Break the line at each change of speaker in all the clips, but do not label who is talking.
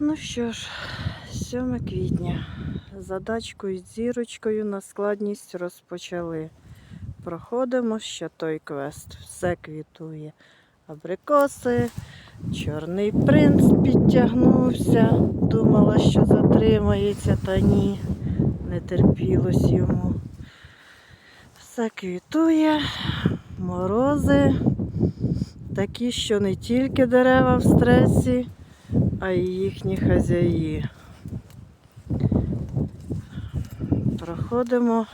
Ну що ж, 7 квітня. Задачкою з зірочкою на складність розпочали. Проходимо ще той квест. Все квітує. Абрикоси, чорний принц підтягнувся. Думала, що затримається, та ні, не терпілось йому. Все квітує, морози. Такі, що не тільки дерева в стресі, а їхні хазяї. Проходимо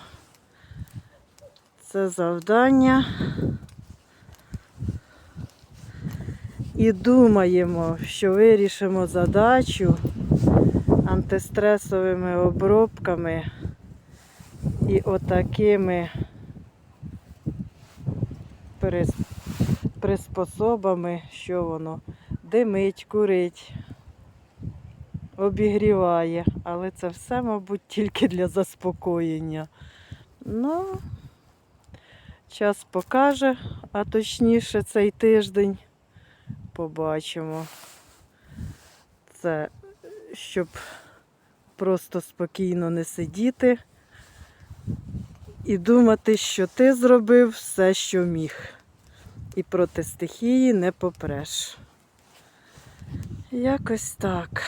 це завдання і думаємо, що вирішимо задачу антистресовими обробками і отакими приспособами, що воно димить, курить, обігріває. Але це все, мабуть, тільки для заспокоєння. Ну, час покаже, а точніше цей тиждень побачимо. Це щоб просто спокійно не сидіти і думати, що ти зробив все, що міг. І проти стихії не попреш. Якось так.